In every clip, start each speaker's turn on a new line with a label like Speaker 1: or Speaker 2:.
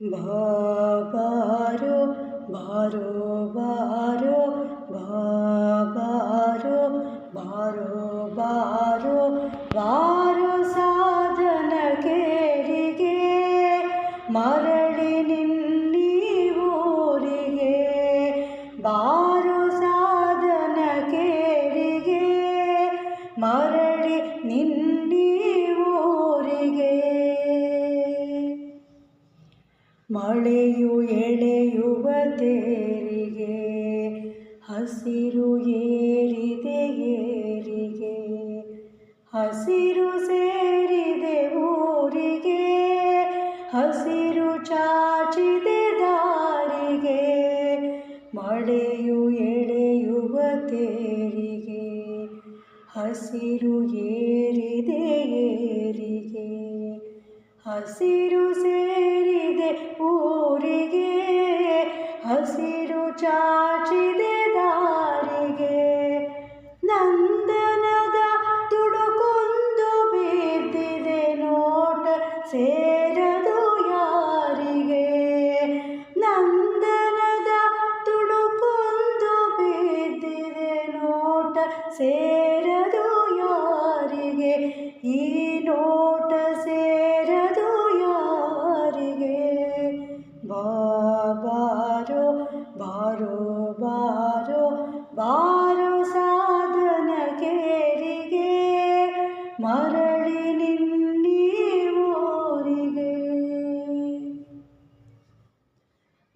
Speaker 1: ಬಾರೋ ಬಾರೋ ಬಾರೋ ಬಾರೋ ಬಾರೋ ಬಾರೋ ಬಾರೋ ಸಾಧನ ಕೇರಿಗೆ ಮರಳಿ ನಿನ್ನಿ ಊರಿಗೆ, ಬಾರೋ ಸಾಧನ ಕೇರಿಗೆ ಮರಳಿ ನಿನ್ನೀ ಮಳೆಯು ಎಳೆಯುವ ತೇರಿಗೆ, ಹಸಿರು ಏರಿದೆ ಏರಿಗೆ, ಹಸಿರು ಸೇರಿದೆ ಊರಿಗೆ, ಹಸಿರು ಚಾಚಿದೆ ದಾರಿಗೆ, ಮಳೆಯು ಎಳೆಯುವ ತೇರಿಗೆ, ಹಸಿರು ಏರಿದೆ ಏರಿಗೆ, ಹಸಿರು ಸೇರಿದೆ ಚಾಚಿದೆ ದಾರಿಗೆ. ನಂದನದ ತುಡುಕೊಂದು ಬೀರ್ತಿದೆ ನೋಟ ಸೇರದು ಯಾರಿಗೆ. ನಂದನದ ತುಡುಕೊಂದು ಬೀರ್ತಿದೆ ನೋಟ ಸೇರದು ಯಾರಿಗೆ. ಈ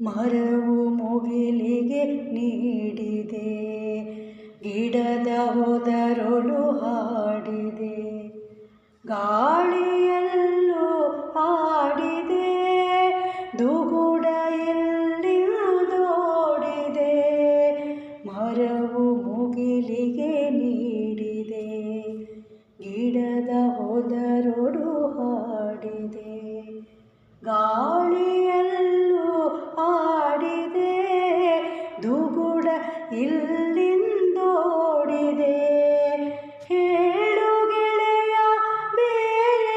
Speaker 1: ಮರವು ಮುಗಿಲಿಗೆ ನೀಡಿದೆ, ಗಿಡದ ಹೋದರೊಳು ಹಾಡಿದೆ, ಗಾಳಿಯಲ್ಲೂ ಹಾಡಿದೆ, ದುಗುಡ ಎಲ್ಲಿ ದೋಡಿದೆ ಮರವು ಮುಗಿಲಿಗೆ ನೀಡಿದೆ, ಗಿಡದ ಹೋದರೊಡು ಹಾಡಿದೆ ಗಾಳಿಯಲ್ಲೂ ಇಲ್ಲಿಂದೋಡಿದೆ. ಹೇಳು ಗೆಳೆಯ ಬೇರೆಯಲ್ಲಿ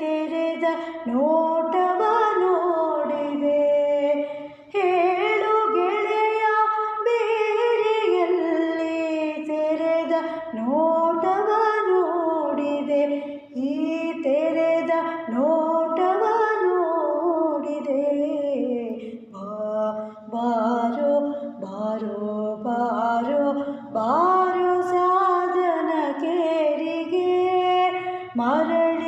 Speaker 1: ತೆರೆದ ನೋಟವ ನೋಡಿದೆ. ಹೇಳು ಗೆಳೆಯ ಬೇರೆಯಲ್ಲಿ ತೆರೆದ ನೋಟವ ಬಾರೋ ಸಾಧನ ಕೇರಿಗೆ ಮರಳಿ